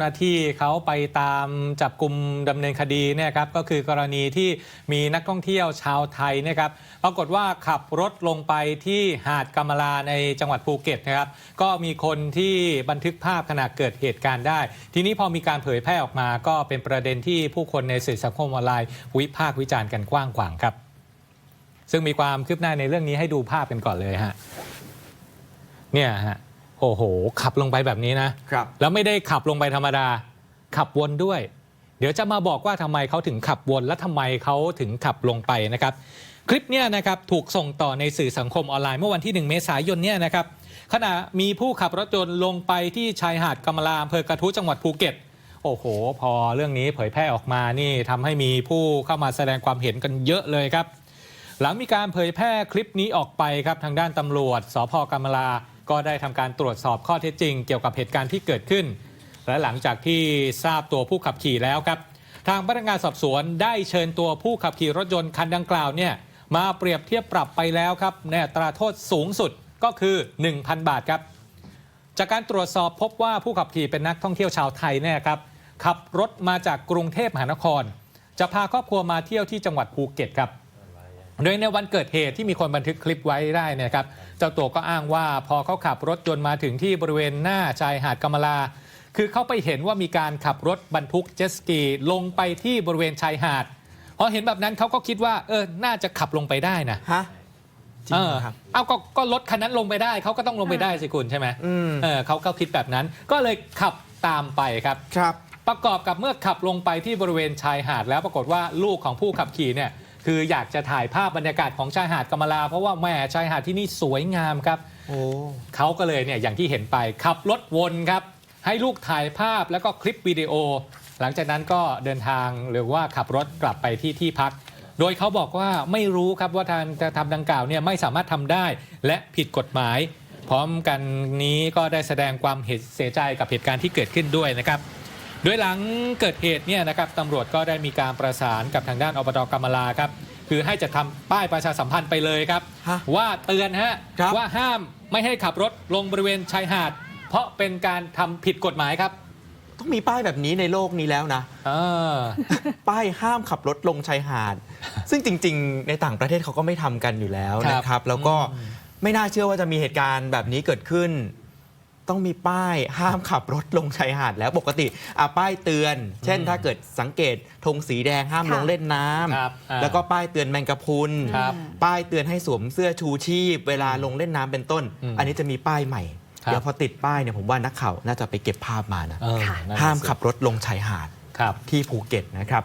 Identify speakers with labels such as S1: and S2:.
S1: หน้าที่เขาไปตามจับกลุ่มดำเนินคดีเนี่ยครับก็คือกรณีที่มีนักท่องเที่ยวชาวไทยเนะครับปรากฏว่าขับรถลงไปที่หาดกำมะลาในจังหวัดภูเก็ตนะครับก็มีคนที่บันทึกภาพขณะเกิดเหตุการณ์ได้ ทีนี้พอมีการเผยแพร่ออกมาก็เป็นประเด็นที่ผู้คนในสื่อสังคมออนไลน์วิพากษ์วิจารณ์กันกว้างขวางครับ ซึ่งมีความคืบหน้าในเรื่องนี้ให้ดูภาพกันก่อนเลยฮะเนี่ยฮะ อ้โห ขับลงไปแบบนี้นะ
S2: ครับ
S1: แล้วไม่ได้ขับลงไปธรรมดา ขับวนด้วย เดี๋ยวจะมาบอกว่าทำไมเขาถึงขับวนและทำไมเขาถึงขับลงไปนะครับ คลิปเนี้ยนะครับถูกส่งต่อในสื่อสังคมออนไลน์เมื่อวันที่ 1 เมษายนเนี่ยนะครับขณะมีผู้ขับรถยนต์ลงไปที่ชายหาดกำมะลาอำเภอกระทู้จังหวัดภูเก็ต โอ้โห พอเรื่องนี้เผยแพร่ออกมานี่ทำให้มีผู้เข้ามาแสดงความเห็นกันเยอะเลยครับ หลังมีการเผยแพร่คลิปนี้ออกไปครับทางด้านตำรวจสพกำมะลา ก็ได้ทำการตรวจสอบข้อเท็จจริง เกี่ยวกับเหตุการณ์ที่เกิดขึ้น และหลังจากที่ทราบตัวผู้ขับขี่แล้วครับ ทางพนักงานสอบสวนได้เชิญตัวผู้ขับขี่รถยนต์คันดังกล่าวเนี่ยมาเปรียบเทียบปรับไปแล้วครับในอัตราโทษสูงสุดก็คือ 1,000 บาทครับ จากการตรวจสอบพบว่าผู้ขับขี่เป็นนักท่องเที่ยวชาวไทยเนี่ยครับขับรถมาจากกรุงเทพมหานคร จะพาครอบครัวมาเที่ยวที่จังหวัดภูเก็ตครับ โดยในวันเกิดเหตุที่มีคนบันทึกคลิปไว้ได้เนยครับเจ้าตัวก็อ้างว่าพอเขาขับรถยนต์มาถึงที่บริเวณหน้าชายหาดกำมะลา คือเขาไปเห็นว่ามีการขับรถบรรทุกเจ็ตสกีลงไปที่บริเวณชายหาดพอเห็นแบบนั้นเขาก็คิดว่าเออน่าจะขับลงไปได้นะ
S2: ฮะจริง
S1: เอ
S2: เห
S1: อ
S2: รอครับ
S1: เอาก็ก็รถคันนั้นลงไปได้เขาก็ต้องลงไปได้สิคุณใช่ไหม
S2: อืม
S1: เออเขาก็คิดแบบนั้น ก็เลยขับตามไปครับ
S2: ครับ
S1: ประกอบกับเมื่อขับลงไปที่บริเวณชายหาดแล้วปรากฏว่าลูกของผู้ขับขี่เนี่ย คืออยากจะถ่ายภาพบรรยากาศของชายหาดกำมะลา เพราะว่าแหม่ชายหาดที่นี่สวยงามครับ
S2: โอ้
S1: เขาก็เลยเนี่ยอย่างที่เห็นไปขับรถวนครับ ให้ลูกถ่ายภาพแล้วก็คลิปวิดีโอ หลังจากนั้นก็เดินทางหรือว่าขับรถกลับไปที่ที่พัก โดยเขาบอกว่าไม่รู้ครับว่าทางจะทำดังกล่าวเนี่ยไม่สามารถทำได้ และผิดกฎหมาย พร้อมกันนี้ก็ได้แสดงความเห็นเสียใจกับเหตุการณ์ที่เกิดขึ้นด้วยนะครับ โดยหลังเกิดเหตุเนี่ยนะครับตำรวจก็ได้มีการประสานกับทางด้านอบตกำมะลาครับ คือให้จะทำป้ายประชาสัมพันธ์ไปเลยครับ
S2: ฮะ
S1: ว่าเตือนฮะ
S2: ครับ
S1: ว่าห้ามไม่ให้ขับรถลงบริเวณชายหาด เพราะเป็นการทำผิดกฎหมายครับ
S2: ต้องมีป้ายแบบนี้ในโลกนี้แล้วนะ
S1: เออ
S2: ป้ายห้ามขับรถลงชายหาด ซึ่งจริง ๆ ในต่างประเทศเขาก็ไม่ทำกันอยู่แล้ว
S1: ครับ
S2: นะครับ แล้วก็ไม่น่าเชื่อว่าจะมีเหตุการณ์แบบนี้เกิดขึ้น ต้องมีป้ายห้ามขับรถลงชายหาดแล้วปกติอะป้ายเตือน เช่นถ้าเกิดสังเกตธงสีแดงห้าม
S3: ค่ะ
S2: ลงเล่นน้
S1: ครับอ่าำ
S2: แล้วก็ป้ายเตือนแมงกะพรุน
S1: ครับ
S2: ป้ายเตือนให้สวมเสื้อชูชีพ เวลาลงเล่นน้ำเป็นต้น
S1: อืม
S2: อันนี้จะมีป้ายใหม่
S1: ครับ
S2: เดี๋ยวพอติดป้ายเนี่ยผมว่านักข่าวน่าจะไปเก็บภาพมานะ
S1: เออ
S3: ค่ะ
S1: นั่นน่ะ
S2: ห้าม
S1: สิ
S2: ขับรถลงชายหาด
S1: ครับ
S2: ที่ภูเก็ตนะครับ